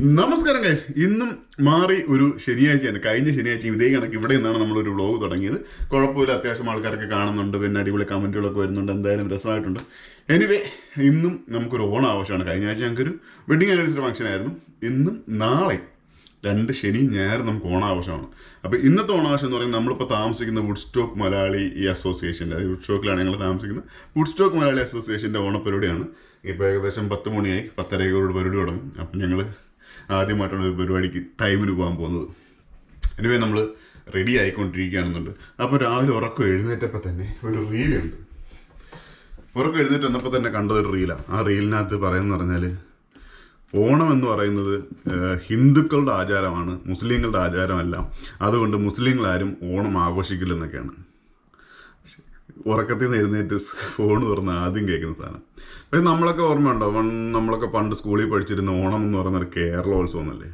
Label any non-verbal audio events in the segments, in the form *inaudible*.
നമസ്കാരം ഗൈസ് ഇന്നും മാറി ഒരു ശനിയാഴ്ചയാണ്. കഴിഞ്ഞ ശനിയാഴ്ച ഇതേ കണക്ക് ഇവിടെ നിന്നാണ് നമ്മളൊരു വ്ളോഗ് തുടങ്ങിയത്. കുഴപ്പമില്ല അത്യാവശ്യം ആൾക്കാരൊക്കെ കാണുന്നുണ്ട്. പിന്നെ അടിപൊളി കമന്റുകളൊക്കെ വരുന്നുണ്ട്. എന്തായാലും രസമായിട്ടുണ്ട്. എനിവേ ഇന്നും നമുക്കൊരു ഓണം ആവശ്യമാണ് കഴിഞ്ഞ ആഴ്ച ഞങ്ങൾക്കൊരു വെഡിങ് ആനിവേഴ്സറി ഫംഗ്ഷൻ ആയിരുന്നു. ഇന്നും നാളെ രണ്ട് ശനി ഞായർ നമുക്ക് ഓണാഘോഷമാണ് അപ്പോൾ ഇന്നത്തെ ഓണാഘോഷം എന്ന് പറയുന്നത് നമ്മളിപ്പോൾ താമസിക്കുന്ന വുഡ് സ്റ്റോക്ക് മലയാളി ഈ അസോസിയേഷന്റെ അതായത് വുഡ് സ്റ്റോക്കിലാണ് ഞങ്ങൾ താമസിക്കുന്നത്. വുഡ് സ്റ്റോക്ക് മലയാളി അസോസിയേഷന്റെ ഓണപ്പരിപാടിയാണ്. ഇപ്പോൾ ഏകദേശം പത്ത് മണിയായി. പത്തരയോട് പരിപാടി തുടങ്ങും. അപ്പം ഞങ്ങൾ ആദ്യമായിട്ടാണ് ഒരു പരിപാടിക്ക് ടൈമിന് പോകാൻ പോകുന്നത്. എനിവേ നമ്മൾ റെഡി ആയിക്കൊണ്ടിരിക്കുകയാണെന്നുണ്ട്. അപ്പോൾ രാവിലെ ഉറക്കം എഴുന്നേറ്റപ്പോൾ തന്നെ ഒരു റീലുണ്ട് ഉറക്കം എഴുന്നേറ്റ് വന്നപ്പോൾ തന്നെ കണ്ടതൊരു റീലാണ് ആ. റീലിനകത്ത് പറയുന്നത് പറഞ്ഞാൽ ഓണം എന്ന് പറയുന്നത് ഹിന്ദുക്കളുടെ ആചാരമാണ് മുസ്ലിങ്ങളുടെ ആചാരമല്ല. അതുകൊണ്ട് മുസ്ലിങ്ങളാരും ഓണം ആഘോഷിക്കില്ലെന്നൊക്കെയാണ്. ഉറക്കത്തിൽ നിന്ന് എഴുന്നേറ്റ് ഫോൺ തുറന്ന് ആദ്യം കേൾക്കുന്ന സാധനം. പക്ഷെ നമ്മളൊക്കെ ഓർമ്മയുണ്ടോ? വൺ നമ്മളൊക്കെ പണ്ട് സ്കൂളിൽ പഠിച്ചിരുന്ന ഓണം എന്ന് പറയുന്ന ഒരു കേരളോത്സവം എന്നല്ലേ?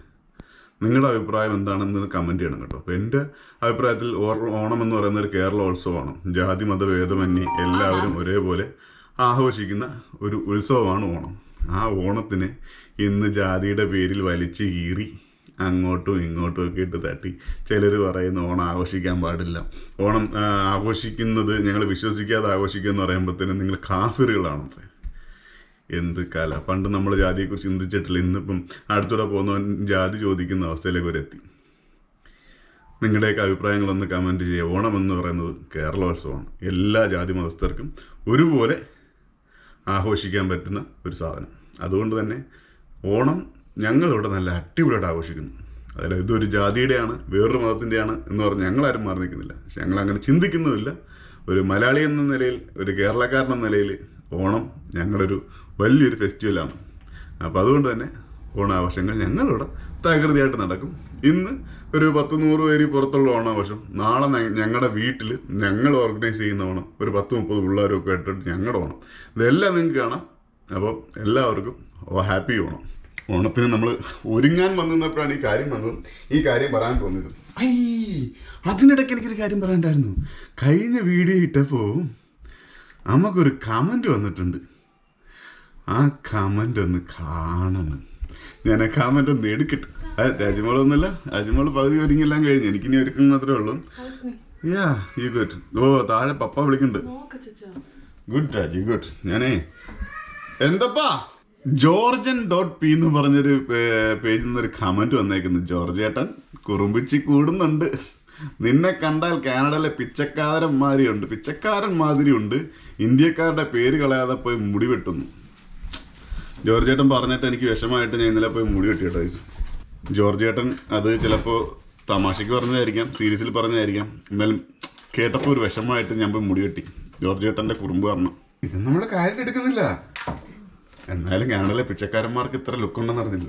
നിങ്ങളുടെ അഭിപ്രായം എന്താണെന്ന് കമന്റ് ചെയ്യണം കേട്ടോ. അപ്പോൾ എന്റെ അഭിപ്രായത്തിൽ ഓണം എന്ന് പറയുന്ന ഒരു കേരളോത്സവമാണ്. ജാതി മത ഭേദമന്യേ എല്ലാവരും ഒരേപോലെ ആഘോഷിക്കുന്ന ഒരു ഉത്സവമാണ് ഓണം. ആ ഓണത്തിന് ഇന്ന് ജാതിയുടെ പേരിൽ വലിച്ചു കീറി അങ്ങോട്ടും ഇങ്ങോട്ടും ഒക്കെ ഇട്ട് തട്ടി. ചിലർ പറയുന്ന ഓണം ആഘോഷിക്കാൻ പാടില്ല. ഓണം ആഘോഷിക്കുന്നത് ഞങ്ങൾ വിശ്വസിക്കാതെ ആഘോഷിക്കുക എന്ന് പറയുമ്പോഴത്തേനും നിങ്ങൾ കാഫിറുകളാണ് എന്ത് കല. പണ്ട് നമ്മൾ ജാതിയെക്കുറിച്ച് ചിന്തിച്ചിട്ടില്ല. ഇന്നിപ്പം അടുത്തൂടെ പോകുന്നവൻ ജാതി ചോദിക്കുന്ന അവസ്ഥയിലേക്ക് വരെ എത്തി. നിങ്ങളുടെയൊക്കെ അഭിപ്രായങ്ങളൊന്ന് കമന്റ് ചെയ്യുക. ഓണം എന്ന് പറയുന്നത് കേരളോത്സവമാണ്. എല്ലാ ജാതി മതസ്ഥർക്കും ഒരുപോലെ ആഘോഷിക്കാൻ പറ്റുന്ന ഒരു സാധനം. അതുകൊണ്ട് തന്നെ ഓണം ഞങ്ങളിവിടെ നല്ല അടിപൊളിയായിട്ട് ആഘോഷിക്കുന്നു. അതായത് ഇതൊരു ജാതിയുടെയാണ് വേറൊരു മതത്തിന്റെയാണ് എന്ന് പറഞ്ഞ് ഞങ്ങളാരും മാറി നിൽക്കുന്നില്ല. പക്ഷെ ഞങ്ങൾ അങ്ങനെ ചിന്തിക്കുന്നുമില്ല. ഒരു മലയാളി എന്ന നിലയിൽ ഒരു കേരളക്കാരൻ എന്ന നിലയിൽ ഓണം ഞങ്ങളൊരു വലിയൊരു ഫെസ്റ്റിവലാണ്. അപ്പോൾ അതുകൊണ്ട് തന്നെ ഓണാഘോഷങ്ങൾ ഞങ്ങളിവിടെ തകൃതിയായിട്ട് നടക്കും. ഇന്ന് ഒരു പത്ത് നൂറ് പേര് പുറത്തുള്ള ഓണാഘോഷം. നാളെ ഞങ്ങളുടെ വീട്ടിൽ ഞങ്ങൾ ഓർഗനൈസ് ചെയ്യുന്ന ഓണം. ഒരു പത്ത് മുപ്പത് പിള്ളേരൊക്കെ ആയിട്ടിട്ട് ഞങ്ങളുടെ ഓണം. ഇതെല്ലാം നിങ്ങൾക്ക് കാണാം. അപ്പോൾ എല്ലാവർക്കും ഹാപ്പി ഓണം. ഓണത്തിന് നമ്മൾ ഒരുങ്ങാൻ വന്നപ്പോഴാണ് ഈ കാര്യം വന്നത്. ഈ കാര്യം പറയാൻ തോന്നിയത് ഐ അതിനിടയ്ക്ക് എനിക്കൊരു കാര്യം പറയാനുണ്ടായിരുന്നു. കഴിഞ്ഞ വീഡിയോ ഇട്ടപ്പോൾ നമുക്കൊരു കമന്റ് വന്നിട്ടുണ്ട്. ആ കമന്റ് ഒന്ന് കാണണം. ഞാൻ ആ കമന്റ് ഒന്ന് എടുക്കട്ടെ. ആ രാജ്മോളൊന്നുമില്ല രാജ്മോൾ പകുതി ഒരുങ്ങിയെല്ലാം കഴിഞ്ഞു. എനിക്കിനി ഒരുക്കം മാത്രമേ ഉള്ളൂ? യാ യു ഗുഡ് ഓ താഴെ പപ്പ വിളിക്കുന്നുണ്ട്. ഗുഡ് രാജി ഗുഡ് ഞാനേ എന്തപ്പാ? ജോർജൻ ഡോട്ട് പി എന്ന് പറഞ്ഞൊരു പേജിൽ നിന്നൊരു കമന്റ് വന്നേക്കുന്നു. ജോർജ് ഏട്ടൻ കുറുമ്പിച്ചി കൂടുന്നുണ്ട്. നിന്നെ കണ്ടാൽ കാനഡയിലെ പിച്ചക്കാരന്മാരിയുണ്ട്. പിച്ചക്കാരൻ മാതിരിയുണ്ട് ഇന്ത്യക്കാരുടെ പേര് കളയാതെ പോയി മുടി വെട്ടുന്നു. ജോർജ് ഏട്ടൻ പറഞ്ഞിട്ട് എനിക്ക് വിഷമായിട്ട് ഞാൻ ഇന്നലെ പോയി മുടി വെട്ടി കേട്ടോ ജോർജ് ഏട്ടൻ അത് ചിലപ്പോൾ തമാശയ്ക്ക് പറഞ്ഞതായിരിക്കാം സീരീസിൽ പറഞ്ഞതായിരിക്കാം. എന്നാലും കേട്ടപ്പോൾ ഒരു വിഷമമായിട്ട് ഞാൻ പോയി മുടി വെട്ടി. ജോർജ് ഏട്ടന്റെ കുറുമ്പ് കാരണം. ഇത് നമ്മൾ കാര്യം എടുക്കുന്നില്ല. എന്നാലും കാനഡയിലെ പിച്ചക്കാരന്മാർക്ക് ഇത്ര ലുക്ക് ഉണ്ടെന്ന് അറിഞ്ഞില്ല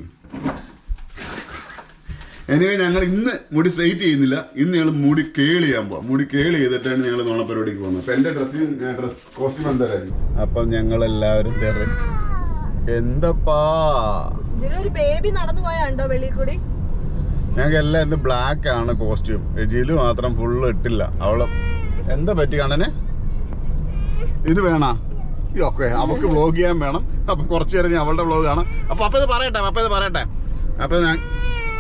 എനിവേ ഞങ്ങൾ ഇന്ന് മുടി സ്ട്രൈറ്റ് ചെയ്യുന്നില്ല. ഇന്ന് ഞങ്ങൾ മുടി കേൾ ചെയ്യാൻ പോവാം. മുടി കേളി ചെയ്തിട്ടാണ് ഞങ്ങൾ നോണ പരിപാടിക്ക് പോകുന്നത്. അപ്പം എന്റെ ഡ്രസ്സിങ് ഡ്രസ് കോസ്റ്റ്യൂം എന്തായാലും. അപ്പം ഞങ്ങൾ എല്ലാവരും എന്തപ്പാ? ബേബി നടന്നു പോയാണ്ടോ വെളിയിൽ കൂടി? ഞങ്ങൾക്ക് എല്ലാം ഇന്ന് ബ്ലാക്ക് ആണ് കോസ്റ്റ്യൂം ജിലു മാത്രം ഫുള്ള് ഇട്ടില്ല. അവൾ. എന്താ പറ്റി കാണനെ ഇത് വേണ? ഓക്കെ അവൾക്ക് വ്ളോഗ് ചെയ്യാൻ വേണം. അപ്പൊ കുറച്ചു നേരം അവളുടെ വ്ളോഗ് കാണാം. അപ്പൊ അപ്പൊ ഇത് പറയട്ടെ അപ്പൊ ഇത് പറയട്ടെ. അപ്പൊ ഞാൻ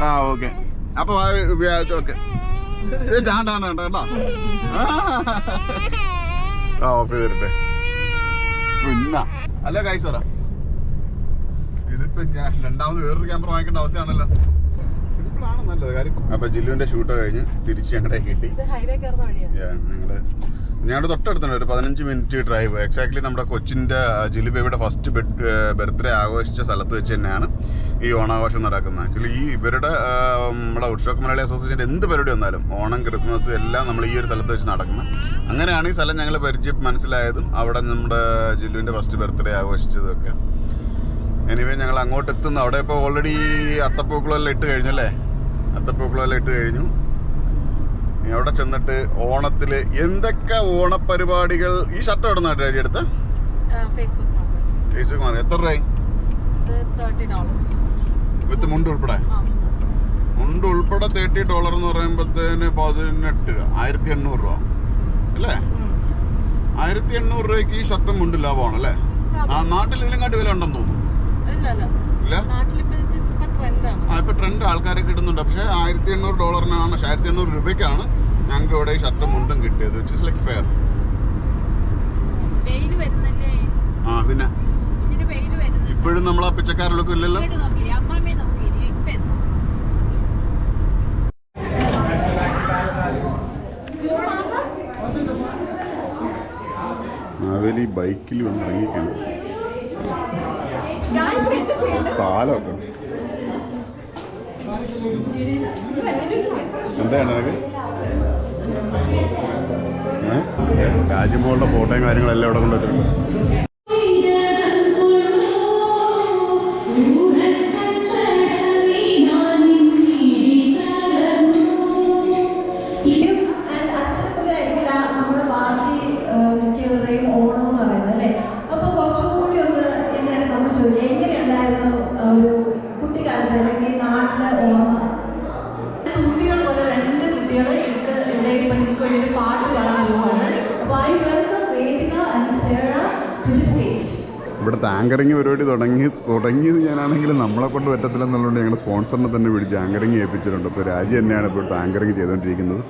ആ ഓക്കെ. അപ്പൊ ഓക്കെ. ചാണ്ടാണ് കേട്ടോ കേട്ടോ ആ ഓഫ് ചെയ്തിട്ടെ പിന്നെ. അല്ല കായ്സ് പറ ഇതിപ്പോ ഞാൻ രണ്ടാമത് വേറൊരു ക്യാമറ വാങ്ങിക്കേണ്ട അവസ്ഥയാണല്ലോ. സിമ്പിൾ ആണ് നല്ലത്? കാര്യം അപ്പൊ ജില്ലുവിന്റെ ഷൂട്ട് കഴിഞ്ഞ് തിരിച്ച് ഞങ്ങളുടെ കിട്ടി. ഞങ്ങൾ ഞങ്ങളുടെ തൊട്ടടുത്താണ് ഒരു പതിനഞ്ച് മിനിറ്റ് ഡ്രൈവ് എക്സാക്ട്ലി നമ്മുടെ കൊച്ചിന്റെ ജിലിബേബിയുടെ ഫസ്റ്റ് ബർത്ത്ഡേ ആഘോഷിച്ച സ്ഥലത്ത് വെച്ച് തന്നെയാണ് ഈ ഓണാഘോഷം നടക്കുന്നത്. ആക്ച്വലി ഈ ഇവരുടെ നമ്മുടെ ഉത്സവ മലയാളി അസോസിയേഷന്റെ എന്ത് പരിപാടി വന്നാലും ഓണം ക്രിസ്മസ് എല്ലാം നമ്മൾ ഈ ഒരു സ്ഥലത്ത് വെച്ച് നടക്കുന്നത്. അങ്ങനെയാണ് ഈ സ്ഥലം ഞങ്ങൾ പരിചയം മനസ്സിലായതും അവിടെ നമ്മുടെ ജില്ലുവിന്റെ ഫസ്റ്റ് ബർത്ത്ഡേ ആഘോഷിച്ചതൊക്കെ എനിവേ ഞങ്ങൾ അങ്ങോട്ട് എത്തുന്നു അവിടെ ഇപ്പോൾ ഓൾറെഡി അത്തപ്പൂക്കളെല്ലാം ഇട്ട് കഴിഞ്ഞല്ലേ അത്തപ്പൂക്കളെല്ലാം ഇട്ട് കഴിഞ്ഞു. അവിടെ ചെന്നിട്ട് ഓണത്തിൽ എന്തൊക്കെ ഓണപരിപാടികൾ ഈ ഷർട്ട് എവിടെ നിന്നാണ് രാജി എടുത്ത് ഫേസ്ബുക്ക് മാറി എത്ര രൂപയായി? ഡോളേഴ്സ് വിത്ത് മുണ്ട് ഉൾപ്പെടെ? മുണ്ട് ഉൾപ്പെടെ. തേർട്ടി ഡോളർ എന്ന് പറയുമ്പോഴത്തേന് പതിനെട്ട് ആയിരത്തി എണ്ണൂറ് രൂപ. അല്ലേ? ആയിരത്തി എണ്ണൂറ് രൂപയ്ക്ക് ഈ ഷർട്ടും മുണ്ട് ലാഭമാണ് അല്ലേ? നാട്ടിൽ ഇതിലും കാട്ടി വില ഉണ്ടെന്ന് തോന്നുന്നു. ഇല്ല ഇല്ല ഇല്ല നാട്ടിലിപ്പോ ഇപ്പൊ ട്രെൻഡ് ആൾക്കാരെ കിട്ടുന്നുണ്ട്. പക്ഷേ ആയിരത്തി എണ്ണൂറ് ഡോളറിനാണ് ആയിരത്തി എണ്ണൂറ് രൂപയ്ക്കാണ് ഞങ്ങൾക്ക് ഇവിടെ ഈ ഷർട്ടും മുണ്ടും കിട്ടിയത് വിച്ച് ഇസ് ലൈക്ക് ഫെയർ ആ പിന്നെ? ഇപ്പോഴും നമ്മൾ ആ പിച്ചക്കാരിലൊക്കെ ഇല്ലല്ലോ? മാവേലി ബൈക്കിൽ വന്ന് ഇറങ്ങിക്കണം പാലമൊക്കെ. എന്താണ് താജ്മഹലിന്റെ? രാജ്യമോളുടെ ഫോട്ടോയും കാര്യങ്ങളെല്ലാം ഇവിടെ കൊണ്ടുവച്ചിട്ടുണ്ട് ആങ്കറിങ് പരിപാടി തുടങ്ങി തുടങ്ങിയത് ഞാനാണെങ്കിൽ നമ്മളെ കൊണ്ട് പറ്റത്തില്ല പറ്റത്തില്ലെന്നുള്ളതുകൊണ്ട് ഞങ്ങൾ സ്പോൺസറിനെ തന്നെ വിളിച്ച് ആങ്കറിങ് ഏൽപ്പിച്ചിട്ടുണ്ട്. ഇപ്പോൾ രാജി തന്നെയാണ് ഇപ്പോൾ ഇവിടുത്തെ ആങ്കറിങ് ചെയ്തുകൊണ്ടിരിക്കുന്നത്.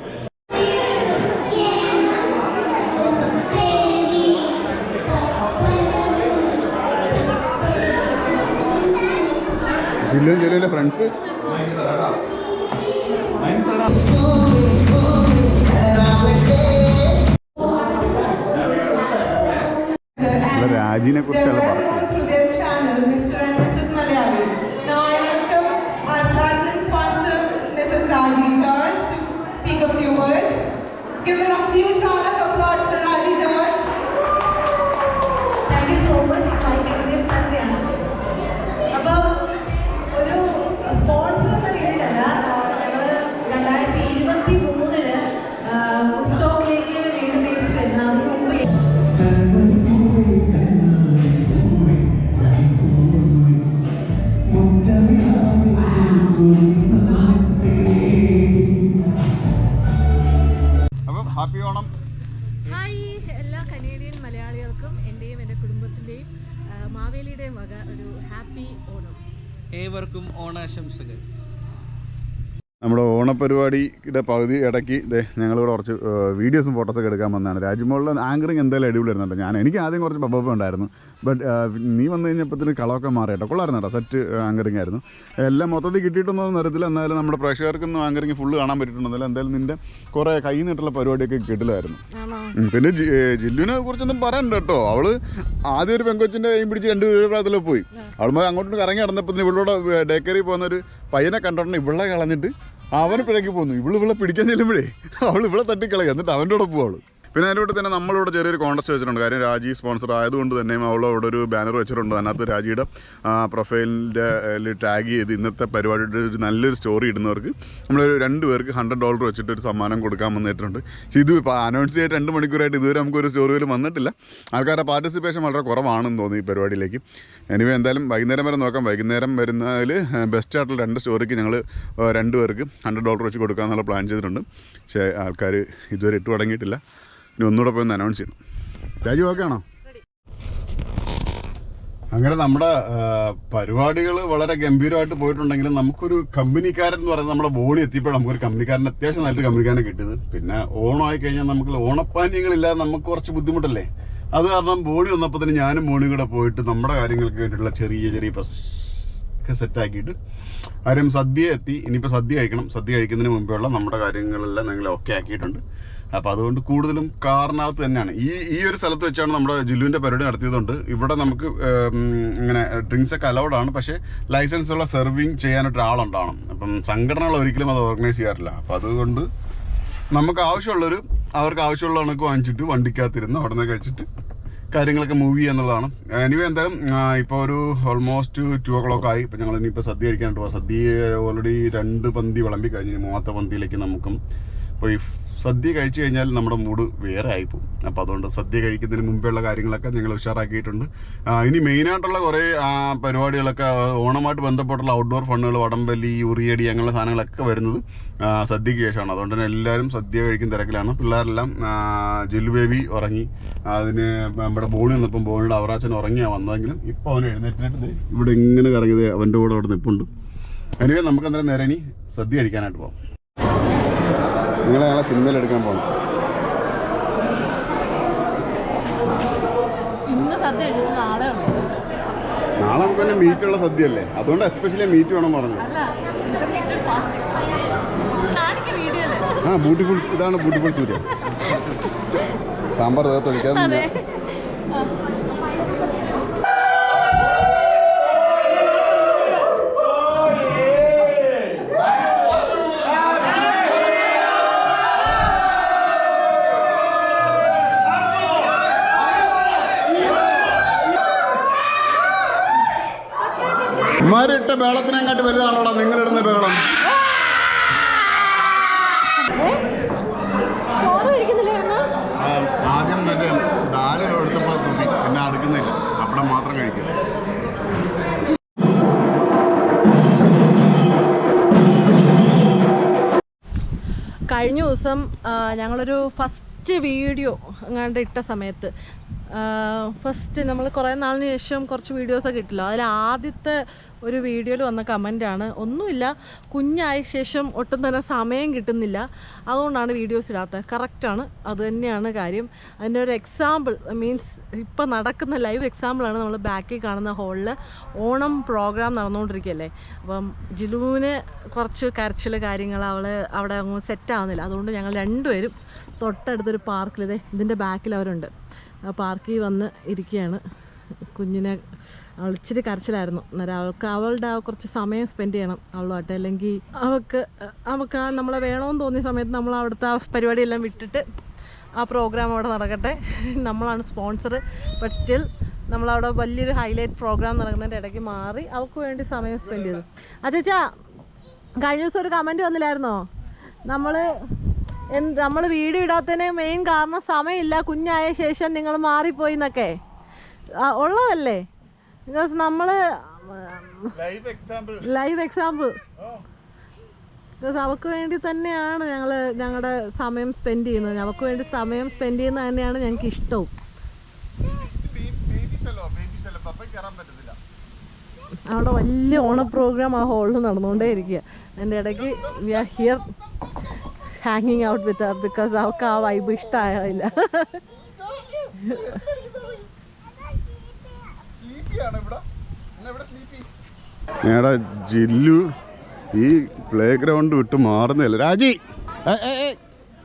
ജില്ലയും ജില്ലയിലെ ഫ്രണ്ട്സ്? ഇവിടെ രാജിനെ കുറിച്ചല്ല പറഞ്ഞത് നമ്മുടെ ഓണപരിപാടിയുടെ പകുതി ഇടയ്ക്ക് ഇതേ ഞങ്ങളിവിടെ കുറച്ച് വീഡിയോസും ഫോട്ടോസൊക്കെ എടുക്കാൻ വന്നതാണ്. രാജ്മോളിലെ ആങ്കറിങ് എന്തായാലും അടിപൊളിയായിരുന്നു ഞാൻ എനിക്ക് ആദ്യം കുറച്ച് പബ്ബപ്പ് ഉണ്ടായിരുന്നു. ബട്ട് നീ വന്നു കഴിഞ്ഞപ്പോഴത്തേന് കളമൊക്കെ മാറി കേട്ടോ കൊള്ളായിരുന്നു കേട്ടോ സെറ്റ് ആങ്കറിങ് ആയിരുന്നു. എല്ലാം മൊത്തത്തിൽ കിട്ടിയിട്ടൊന്നും തരത്തില്ല എന്നാലും നമ്മുടെ പ്രേക്ഷകർക്കൊന്നും ആങ്കറിങ് ഫുള്ള് കാണാൻ പറ്റിയിട്ടുണ്ടെന്നില്ല എന്തായാലും നിന്റെ കുറേ കൈ നീട്ടുള്ള പരിപാടിയൊക്കെ കിട്ടില്ലായിരുന്നു. പിന്നെ ജില്ലുവിനെ കുറിച്ചൊന്നും പറയണ്ട കേട്ടോ. അവൾ ആദ്യം ഒരു പെങ്കൊച്ചിന്റെ കൈ പിടിച്ച് രണ്ട് പ്രായത്തിൽ പോയി. അവളുമാർ അങ്ങോട്ടും കറങ്ങി നടന്നപ്പോൾ ഇവളോട് ഡേക്കറി പോകുന്ന ഒരു പയ്യനെ കണ്ടോണ്ട് ഇവളെ കളഞ്ഞിട്ട് അവന് പിഴക്കി പോന്നു. ഇവൾ ഇവളെ പിടിക്കാൻ ചെല്ലുമ്പോഴേ അവൾ ഇവളെ തട്ടിക്കളയുക എന്നിട്ട് അവന്റെ കൂടെ പോവാൾ പിന്നെ അതിന്റെ കൂടെ തന്നെ നമ്മളിവിടെ ചെറിയൊരു കോൺടസ്റ്റ് വെച്ചിട്ടുണ്ട്. കാര്യം രാജി സ്പോൺസർ ആയതുകൊണ്ട് തന്നെ അവളവിടെ ഒരു ബാനർ വെച്ചിട്ടുണ്ട്. അതിനകത്ത് രാജിയുടെ പ്രൊഫൈലിന്റെ ടാഗ് ചെയ്ത് ഇന്നത്തെ പരിപാടിയുടെ ഒരു നല്ലൊരു സ്റ്റോറി ഇടുന്നവർക്ക് നമ്മളൊരു രണ്ട് പേർക്ക് ഹൺഡ്രഡ് ഡോളർ വെച്ചിട്ട് ഒരു സമ്മാനം കൊടുക്കാൻ വന്നിട്ടുണ്ട്. ഇത് ഇപ്പോൾ അനൗൺസ് ചെയ്ത് രണ്ട് മണിക്കൂറായിട്ട് ഇതുവരെ നമുക്കൊരു സ്റ്റോറി പോലും വന്നിട്ടില്ല. ആൾക്കാരുടെ പാർട്ടിസിപ്പേഷൻ വളരെ കുറവാണെന്ന് തോന്നി ഈ പരിപാടിയിലേക്ക്. എനിവേ എന്തായാലും വൈകുന്നേരം വരെ നോക്കാം. വൈകുന്നേരം വരുന്നതിൽ ബെസ്റ്റ് ആയിട്ടുള്ള രണ്ട് സ്റ്റോറിക്ക് ഞങ്ങൾ രണ്ട് പേർക്ക് ഹൺഡ്രഡ് ഡോളർ വെച്ച് കൊടുക്കാമെന്നുള്ള പ്ലാൻ ചെയ്തിട്ടുണ്ട്. പക്ഷേ ആൾക്കാർ ഇതുവരെ ഇട്ട് തുടങ്ങിയിട്ടില്ല. ഒന്നുകൂടെ പോയി ഒന്ന് അനൗൺസ് ചെയ്യണം. രാജു ഓക്കെ ആണോ? അങ്ങനെ നമ്മുടെ പരിപാടികൾ വളരെ ഗംഭീരമായിട്ട് പോയിട്ടുണ്ടെങ്കിലും നമുക്കൊരു കമ്പനിക്കാരൻ എന്ന് പറയുന്നത് നമ്മുടെ ബോണി എത്തിയപ്പോഴാണ് നമുക്കൊരു കമ്പനിക്കാരൻ അത്യാവശ്യം നല്ലൊരു കമ്പനിക്കാരനെ കിട്ടിയത്. പിന്നെ ഓണമായി കഴിഞ്ഞാൽ നമുക്ക് ഓണപ്പാനീയങ്ങളില്ലാതെ നമുക്ക് കുറച്ച് ബുദ്ധിമുട്ടല്ലേ? അത് കാരണം ബോണി വന്നപ്പോൾ തന്നെ ഞാനും ബോണിയും കൂടെ പോയിട്ട് നമ്മുടെ കാര്യങ്ങൾക്ക് വേണ്ടിയിട്ടുള്ള ചെറിയ ചെറിയ പ്രസ് ഒക്കെ സെറ്റാക്കിയിട്ട് ആരും സദ്യ എത്തി. ഇനിയിപ്പോൾ സദ്യ കഴിക്കണം. സദ്യ കഴിക്കുന്നതിന് മുമ്പേ ഉള്ള നമ്മുടെ കാര്യങ്ങളെല്ലാം ഞങ്ങൾ ഓക്കെ ആക്കിയിട്ടുണ്ട്. അപ്പോൾ അതുകൊണ്ട് കൂടുതലും കാറിനകത്ത് തന്നെയാണ്. ഈ ഈ ഒരു സ്ഥലത്ത് വെച്ചാണ് നമ്മുടെ ജില്ലുവിന്റെ പരിപാടി നടത്തിയതുകൊണ്ട് ഇവിടെ നമുക്ക് ഇങ്ങനെ ഡ്രിങ്ക്സ് ഒക്കെ അലൗഡ് ആണ്. പക്ഷേ ലൈസൻസ് ഉള്ള സെർവിങ് ചെയ്യാനായിട്ട് ഒരാളുണ്ടാവണം അപ്പം സംഘടനകൾ ഒരിക്കലും അത് ഓർഗനൈസ് ചെയ്യാറില്ല. അപ്പോൾ അതുകൊണ്ട് നമുക്ക് ആവശ്യമുള്ളൊരു അവർക്ക് ആവശ്യമുള്ള കണക്ക് വാങ്ങിച്ചിട്ട് വണ്ടിക്കകത്തിരുന്ന് അവിടെ നിന്ന് കഴിച്ചിട്ട് കാര്യങ്ങളൊക്കെ മൂവ് ചെയ്യുക എന്നുള്ളതാണ്. എനിവേ എന്തായാലും ഇപ്പോൾ ഒരു ഓൾമോസ്റ്റ് ടു ഒ ക്ലോക്ക് ആയി. ഇപ്പം ഞങ്ങൾ ഇനിയിപ്പോൾ സദ്യ കഴിക്കാനായിട്ട് പോകാം സദ്യ ഓൾറെഡി രണ്ട് പന്തി വിളമ്പി കഴിഞ്ഞ് മൂവാത്ത പന്തിയിലേക്ക് നമുക്കും പോയി സദ്യ കഴിച്ചു കഴിഞ്ഞാൽ നമ്മുടെ മൂഡ് വേറെ ആയിപ്പോവും. അപ്പോൾ അതുകൊണ്ട് സദ്യ കഴിക്കുന്നതിന് മുമ്പെയുള്ള കാര്യങ്ങളൊക്കെ ഞങ്ങൾ ഉഷാറാക്കിയിട്ടുണ്ട്. ഇനി മെയിനായിട്ടുള്ള കുറേ പരിപാടികളൊക്കെ ഓണമായിട്ട് ബന്ധപ്പെട്ടുള്ള ഔട്ട്ഡോർ ഫണ്ണുകൾ വടംവലി ഉറിയടി അങ്ങനെയുള്ള സാധനങ്ങളൊക്കെ വരുന്നത് സദ്യക്ക് ശേഷമാണ്. അതുകൊണ്ട് തന്നെ എല്ലാവരും സദ്യ കഴിക്കുന്ന തിരക്കിലാണ്. പിള്ളേരെല്ലാം ജില്ലു ബേബി ഉറങ്ങി അതിന് നമ്മുടെ ബോണി വന്നപ്പം ബോണിയുടെ അവറാച്ചൻ ഉറങ്ങിയാണ് വന്നതെങ്കിലും ഇപ്പോൾ അവൻ എഴുന്നേറ്റിട്ട് ദേ ഇവിടെ ഇങ്ങനെ കറങ്ങിയത് അവന്റെ കൂടെ അവിടെ നിൽപ്പുണ്ട് എനിവേ നമുക്ക് അന്നേരം നേരെ ഇനി സദ്യ കഴിക്കാനായിട്ട് പോകാം നിങ്ങളെ ഞങ്ങളെ സിനിമയിൽ എടുക്കാൻ പോകണം നാളെ നമുക്ക് തന്നെ മീറ്റുള്ള സദ്യ അല്ലേ അതുകൊണ്ട് എസ്പെഷ്യലി മീറ്റ് വേണം പറഞ്ഞു ആ ബ്യൂട്ടിഫുൾ ഇതാണ് ബ്യൂട്ടിഫുൾ സൂര്യ. സാമ്പാർ തകർത്ത് ഒഴിക്കാതെ ഇമാരിട്ട ബേളത്തിനെങ്ങാട്ട് വലുതാണോടാ നിങ്ങളിടുന്ന ബേളം ആദ്യം മറ്റേ ദാൽ എടുത്തപ്പോൾ തുപ്പി പിന്നെ അടുക്കുന്നില്ല. അവിടെ മാത്രം കഴിക്കും. കഴിഞ്ഞ ദിവസം ഞങ്ങളൊരു ഫസ്റ്റ് വീഡിയോ അങ്ങാണ്ട് ഇട്ട സമയത്ത്. ഫസ്റ്റ് നമ്മൾ കുറേ നാളിന് ശേഷം കുറച്ച് വീഡിയോസൊക്കെ ഇട്ടില്ല. അതിൽ ആദ്യത്തെ ഒരു വീഡിയോയിൽ വന്ന കമന്റാണ് ഒന്നുമില്ല കുഞ്ഞായ ശേഷം ഒട്ടും തന്നെ സമയം കിട്ടുന്നില്ല. അതുകൊണ്ടാണ് വീഡിയോസ് ഇടാത്തത് കറക്റ്റാണ് അത് തന്നെയാണ് കാര്യം. അതിന്റെ ഒരു എക്സാമ്പിൾ മീൻസ് ഇപ്പം നടക്കുന്ന ലൈവ് എക്സാമ്പിളാണ് നമ്മൾ ബാക്കിൽ കാണുന്ന ഹോളിൽ ഓണം പ്രോഗ്രാം നടന്നുകൊണ്ടിരിക്കുകയല്ലേ അപ്പം ജിലുവിന് കുറച്ച് കരച്ചിൽ കാര്യങ്ങൾ അവൾ അവിടെ അങ്ങ് സെറ്റ് ആവുന്നില്ല. അതുകൊണ്ട് ഞങ്ങൾ രണ്ടുപേരും തൊട്ടടുത്തൊരു പാർക്കിൽ ഇതേ ഇതിന്റെ ബാക്കിൽ അവരുണ്ട്. ആ പാർക്കിൽ വന്ന് ഇരിക്കുകയാണ് കുഞ്ഞിനെ അവൾ ഇച്ചിരി കരച്ചിലായിരുന്നു. അന്നേരം അവൾക്ക് അവളുടെ ആ കുറച്ച് സമയം സ്പെൻഡ് ചെയ്യണം. അവളുമായിട്ട് അല്ലെങ്കിൽ അവൾക്ക് അവൾക്ക് ആ നമ്മളെ വേണമെന്ന് തോന്നിയ സമയത്ത് നമ്മൾ അവിടുത്തെ ആ പരിപാടിയെല്ലാം വിട്ടിട്ട് ആ പ്രോഗ്രാം അവിടെ നടക്കട്ടെ. നമ്മളാണ് സ്പോൺസർ ബട്ട് സ്റ്റിൽ നമ്മളവിടെ വലിയൊരു ഹൈലൈറ്റ് പ്രോഗ്രാം നടക്കുന്നതിന്റെ ഇടയ്ക്ക് മാറി അവൾക്ക് വേണ്ടി സമയം സ്പെൻഡ് ചെയ്തു. അതെച്ചാ കഴിഞ്ഞ ദിവസം ഒരു കമന്റ് വന്നില്ലായിരുന്നോ? നമ്മൾ എന്ത് നമ്മൾ വീഡിയോ ഇടാത്തതിന് മെയിൻ കാരണം സമയമില്ല. കുഞ്ഞായ ശേഷം നിങ്ങൾ മാറിപ്പോയി എന്നൊക്കെ ഉള്ളതല്ലേ? ബിക്കോസ് നമ്മൾ live example live example because അവൾക്ക് വേണ്ടി തന്നെയാണ് ഞങ്ങൾ ഞങ്ങളുടെ സമയം സ്പെൻഡ് ചെയ്യുന്നത്. അവൾക്ക് വേണ്ടി സമയം സ്പെൻഡ് ചെയ്യുന്നത് തന്നെയാണ് ഞങ്ങൾക്ക് ഇഷ്ടവും. അവിടെ വലിയ ഓണ പ്രോഗ്രാം ആ ഹോളിൽ നടന്നുകൊണ്ടേ ഇരിക്കുക എന്റെ ഇടയ്ക്ക് വി ആർ ഹിയർ ഹാങ്ങിങ് ഔട്ട് വിത്ത് ബിക്കോസ് അവൾക്ക് ആ വൈബ് ഇഷ്ടമായില്ല ഞങ്ങളുടെ ജില്ലു ഈ പ്ലേ ഗ്രൗണ്ട് വിട്ട് മാറുന്നില്ല രാജി!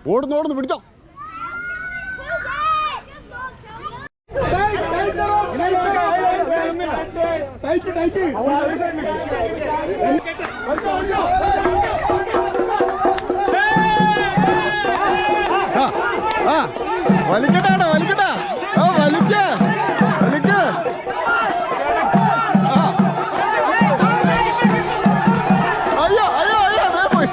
ഓടുന്നു ഓടുന്നു പിടിച്ചോ. ആ, വലിക്കട്ടെ ഏട്ടാ, വലിക്കട്ടെ. ആ വലിക്ക വലിക്ക. അയ്യോ അയ്യോ അയ്യോ ദേ പോയി.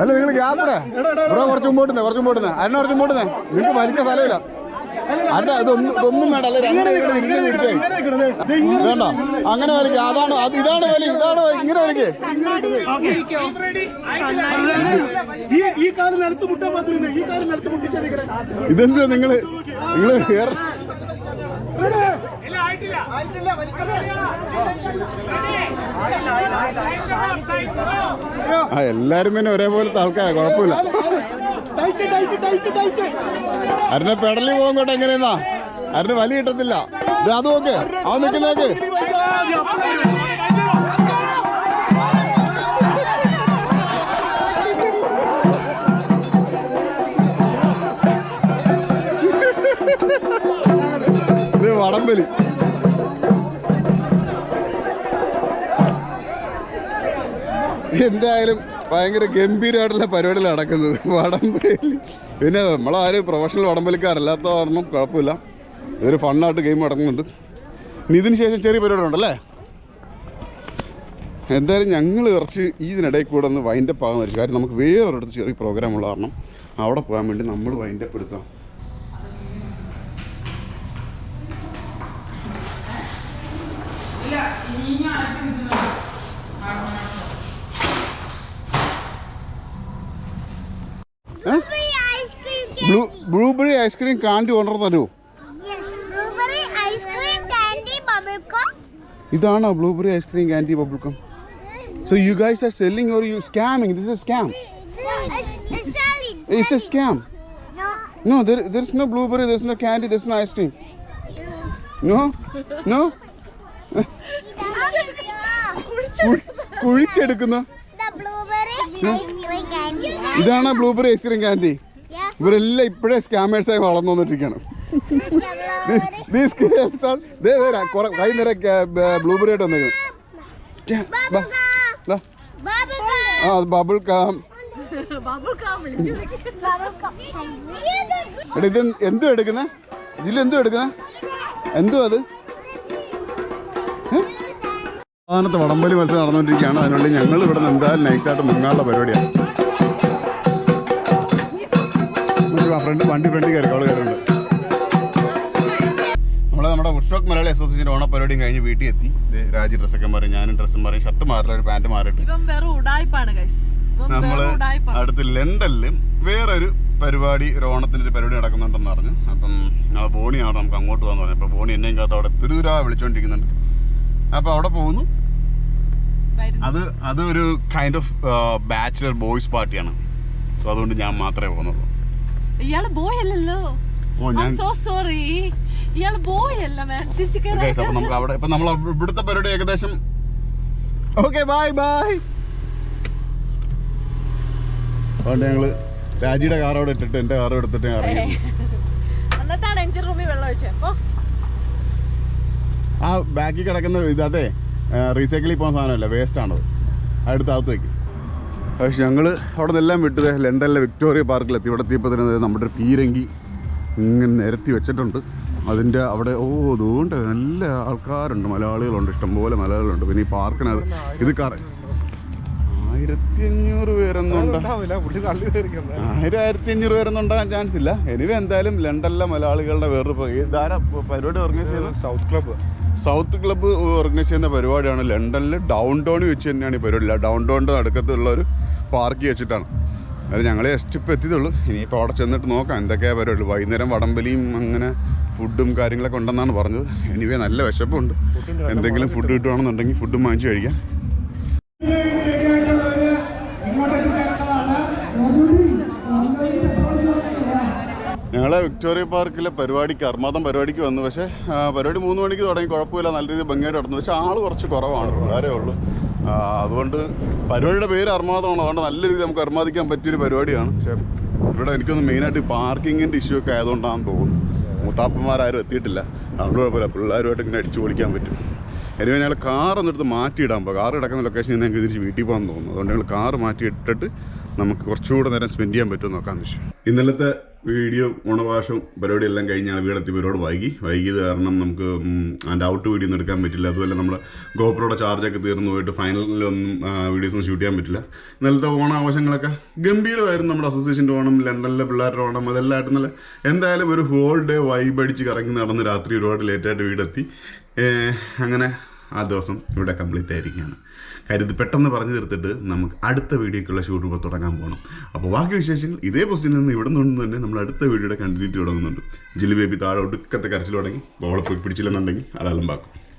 അല്ല നിങ്ങൾ ഗ്യാപ്പിടെ. ഇവിടെ കുറച്ച് മുമ്പോട്ട് കുറച്ച് മുമ്പോട്ട് അരണ കുറച്ച് മുമ്പോട്ട് നിന്ന്. നിങ്ങൾക്ക് വലിക്കാൻ സ്ഥലമില്ല. അല്ല ഇതൊന്നും ഇതൊന്നും വേണ്ട അല്ല രണ്ട് ഇവിടെ ഇങ്ങനെ ഇതുണ്ടോ അങ്ങനെ വലിക്കുക അതാണ് അത് ഇതാണ് വലി ഇതാണ്. ഇങ്ങനെ വലിക്കേ. ഇതെന്താ നിങ്ങൾ? നിങ്ങൾ വേറെ ആ എല്ലാരും പിന്നെ ഒരേപോലത്തെ ആൾക്കാരാ. കുഴപ്പമില്ല. ടൈറ്റ് പെടലി പോകുന്നോട്ടെ എങ്ങനെയെന്നാ? അരുണ് വലി കിട്ടത്തില്ല. അത് നോക്ക്. അവൻ നിൽക്കുന്നേക്ക് ഇത് വടംവലി. എന്തായാലും ഭയങ്കര ഗംഭീരമായിട്ടുള്ള പരിപാടിയിൽ നടക്കുന്നത്. വടംവലി പിന്നെ നമ്മളാരും പ്രൊഫഷണൽ വടംവലിക്കാരല്ലാത്ത കാരണം കുഴപ്പമില്ല. ഇതൊരു ഫണ്ണായിട്ട് ഗെയിം നടക്കുന്നുണ്ട്. ഇതിന് ശേഷം ചെറിയ പരിപാടി ഉണ്ടല്ലേ? എന്തായാലും ഞങ്ങൾ കുറച്ച് ഇതിനിടയിൽ കൂടെ ഒന്ന് വൈൻഡപ്പ് ആകാൻ വരും. കാര്യം നമുക്ക് വേറെ വേറൊരിടത്ത് ചെറിയ പ്രോഗ്രാം ഉള്ള കാരണം അവിടെ പോകാൻ വേണ്ടി നമ്മൾ വൈൻഡപ്പ് എടുക്കാം. ice blue blueberry ice cream candy order തരുമോ ഇതാണോ blueberry ice cream candy bubblegum so you guys are selling or you scamming this is scam it's a scam. No there there is no blueberry there is no candy there is no ice cream no no കുഴിച്ചെടുക്കുന്ന. ഇതാണ് blueberry ice cream cream candy ഇവരെല്ലാം ഇപ്പോഴേ സ്കാമേഴ്സായി വളർന്നു വന്നിട്ടിരിക്കണം കൈ നിറയെ blueberry ആയിട്ട് വന്നേക്കുന്നത്. ആ bubble calm. എടാ ഇത് എന്തോ എടുക്കുന്നേ? ജില്ല എന്തോ എടുക്കുന്നേ? എന്തോ അത്? അവസാനത്തെ വടംവലി മത്സരം നടന്നുകൊണ്ടിരിക്കുകയാണ്. അതിനുള്ളിൽ ഞങ്ങൾ ഇവിടെ നിന്ന് എന്തായാലും നൈസായിട്ട് മുങ്ങാനുള്ള പരിപാടിയാണ്. ഫ്രണ്ട് വണ്ടി കയറി കയറുന്നുണ്ട്. നമ്മളെ നമ്മുടെ ഉഷോക് മലയാളി അസോസിയേഷൻ ഓണപ്പരിപാടിയും കഴിഞ്ഞ് വീട്ടിൽ എത്തി. രാജി ഡ്രസ്സൊക്കെ മാറി ഞാനും ഡ്രസ്സും മാറി ഷർട്ട് മാറില്ല ഒരു പാന്റ് മാറിയിട്ട്. നമ്മൾ അടുത്ത് ലണ്ടനിലും വേറൊരു പരിപാടി ഒരു ഓണത്തിന്റെ ഒരു പരിപാടി നടക്കുന്നുണ്ടെന്ന് പറഞ്ഞു അപ്പം ബോണിയാണ് നമുക്ക് അങ്ങോട്ട് പോകാന്ന് പറഞ്ഞു അപ്പൊ ബോണി എന്നെയും കാത്ത അവിടെ തുരുതുരാ വിളിച്ചോണ്ടിരിക്കുന്നുണ്ട്. അപ്പൊ അവിടെ പോകുന്നു. അത് അത് ഒരു കൈൻഡ് ഓഫ് ബാച്ചിലർ ബോയ്സ് പാർട്ടിയാണ് സോ അതുകൊണ്ട് ഞാൻ മാത്രമേ പോകുന്നുള്ളൂ. ഇയാൾ ബോയ് അല്ലല്ലോ. ഓ ഞാൻ സോ സോറി ഇയാൾ ബോയ് അല്ല മാം തിരിച്ചു നമുക്ക് അവിടെ ഇപ്പൊ നമ്മൾ ഇവിടുത്തെ പരിപാടി ഏകദേശം ഓക്കെ ബൈ ബൈ അതുകൊണ്ട് ഞങ്ങൾ രാജിയുടെ കാർ അവിടെ ഇട്ടിട്ട് എന്റെ കാർ എടുത്തിട്ട് ഞാൻ ഇറങ്ങി. *laughs* എന്നിട്ടാണ് എഞ്ചിൻ റൂമിൽ വെള്ളം ഒഴിച്ചത്. അപ്പൊ ആ ബാക്കിൽ കിടക്കുന്ന ഇത് അതെ റീസൈക്കിളിൽ പോകുന്ന സാധനമല്ല വേസ്റ്റ് ആണത്. അടുത്ത് അകത്ത് വയ്ക്കും പക്ഷെ ഞങ്ങൾ അവിടെ നിന്നെല്ലാം വിട്ടത് ലണ്ടനിലെ വിക്ടോറിയ പാർക്കിലെത്തി. ഇവിടെ എത്തിയപ്പോൾ തന്നെ നമ്മുടെ പീരങ്കി ഇങ്ങനെ നിരത്തി വെച്ചിട്ടുണ്ട്. അതിന്റെ അവിടെ ഓ അതുകൊണ്ട് നല്ല ആൾക്കാരുണ്ട് മലയാളികളുണ്ട് ഇഷ്ടംപോലെ മലയാളികളുണ്ട്. പിന്നെ ഈ പാർക്കിനകത്ത് ഇത് കറ ആയിരത്തി അഞ്ഞൂറ് പേരൊന്നുണ്ട് ആയിരം ആയിരത്തി അഞ്ഞൂറ് പേരൊന്നും ഉണ്ടാകാൻ ചാൻസ് ഇല്ല. എനിവേ എന്തായാലും ലണ്ടനിലെ മലയാളികളുടെ വേറൊരു ഇതാരാ പരിപാടി ഓർഗനൈസ് ചെയ്യുന്നത് south club. South club organise ചെയ്യുന്ന പരിപാടിയാണ് ലണ്ടനിൽ ഡൗൺ ടൗണിൽ വെച്ച് തന്നെയാണ് ഈ പരിപാടി. ഡൗൺ ടൗണിന്റെ അടുക്കത്തുള്ള ഒരു പാർക്ക് വെച്ചിട്ടാണ്. അത് ഞങ്ങൾ ജസ്റ്റ് ഇപ്പോൾ എത്തിയതുള്ളൂ ഇനിയിപ്പോൾ അവിടെ ചെന്നിട്ട് നോക്കാം എന്തൊക്കെയാണ് പരിപാടി. വൈകുന്നേരം വടംവലിയും അങ്ങനെ ഫുഡും കാര്യങ്ങളൊക്കെ ഉണ്ടെന്നാണ് പറഞ്ഞത്. എനിവേ നല്ല വിശപ്പുണ്ട്. എന്തെങ്കിലും ഫുഡ് കിട്ടുകയാണെന്നുണ്ടെങ്കിൽ ഫുഡും വാങ്ങിച്ച് കഴിക്കാം ഞങ്ങളെ വിക്ടോറിയ പാർക്കിലെ പരിപാടിക്ക് അർമാദം പരിപാടിക്ക് വന്നു. പക്ഷേ പരിപാടി മൂന്ന് മണിക്ക് തുടങ്ങി. കുഴപ്പമില്ല. നല്ല രീതിയിൽ ഭംഗിയായിട്ട് നടന്നു. പക്ഷേ ആൾ കുറച്ച് കുറവാണ്. വളരെ ഉള്ളൂ. അതുകൊണ്ട് പരിപാടിയുടെ പേര് അർമാദമാണ്. അതുകൊണ്ട് നല്ല രീതിയിൽ നമുക്ക് അർമാദിക്കാൻ പറ്റിയൊരു പരിപാടിയാണ്. പക്ഷേ ഇവിടെ എനിക്കൊന്ന് മെയിനായിട്ട് പാർക്കിങ്ങിന്റെ ഇഷ്യൂ ഒക്കെ ആയതുകൊണ്ടാണെന്ന് തോന്നുന്നു. മൂത്താപ്പന്മാരാരും എത്തിയിട്ടില്ല. അതുകൊണ്ട് കുഴപ്പമില്ല. പിള്ളേരുമായിട്ട് ഇങ്ങനെ അടിച്ചു പൊളിക്കാൻ പറ്റും. എനിവേ ഞങ്ങൾ കാർ ഒന്നെടുത്ത് മാറ്റിയിടാൻ പോകും കാർ കിടക്കുന്ന ലൊക്കേഷനിൽ ഞങ്ങൾക്ക് തിരിച്ച് വീട്ടിൽ പോകാൻ തോന്നുന്നു. അതുകൊണ്ട് ഞങ്ങൾ കാർ മാറ്റി ഇട്ടിട്ട് നമുക്ക് കുറച്ചുകൂടെ നേരം സ്പെൻഡ് ചെയ്യാൻ പറ്റുമെന്ന് നോക്കാമെന്ന് വെച്ചു ഇന്നലത്തെ വീഡിയോ ഓണവാഷം പരിപാടി എല്ലാം കഴിഞ്ഞാൽ വീടെത്തി പരിപാടി വൈകി. വൈകിയത് കാരണം നമുക്ക് അതിന്റെ ഔട്ട് വീഡിയോ ഒന്നും എടുക്കാൻ പറ്റില്ല. അതുപോലെ നമ്മൾ ഗോപ്രോയുടെ ചാർജൊക്കെ തീർന്നു പോയിട്ട് ഫൈനലിലൊന്നും വീഡിയോസ് ഒന്നും ഷൂട്ട് ചെയ്യാൻ പറ്റില്ല. ഇന്നലത്തെ ഓണാഘോഷങ്ങളൊക്കെ ഗംഭീരമായിരുന്നു. നമ്മുടെ അസോസിയേഷന്റെ ഓണം ലണ്ടനിലെ പിള്ളേരുടെ ഓണം അതെല്ലാമായിട്ട് നല്ല എന്തായാലും ഒരു ഹോൾ ഡേ വൈബ് അടിച്ച് കറങ്ങി നടന്ന് രാത്രി ഒരുപാട് ലേറ്റായിട്ട് വീടെത്തി. അങ്ങനെ ആ ദിവസം ഇവിടെ കംപ്ലീറ്റ് ആയിരിക്കുകയാണ്. കാര്യം ഇത് പെട്ടെന്ന് പറഞ്ഞു തീർത്തിട്ട് നമുക്ക് അടുത്ത വീഡിയോക്കുള്ള ഷൂട്ട് ഇപ്പോൾ തുടങ്ങാൻ പോകണം അപ്പോൾ ബാക്കി വിശേഷങ്ങൾ ഇതേ പൊസിഷനിൽ നിന്ന് ഇവിടെ നിന്ന് തന്നെ നമ്മൾ അടുത്ത വീഡിയോയുടെ കണ്ടിന്യൂറ്റി തുടങ്ങുന്നുണ്ട്. ജിലി ബേബി താഴെ ഒടുക്കത്തെ കരച്ചിൽ തുടങ്ങി. ബോളെ പിടിച്ചില്ലെന്നുണ്ടെങ്കിൽ അതെല്ലാം ബാക്കും.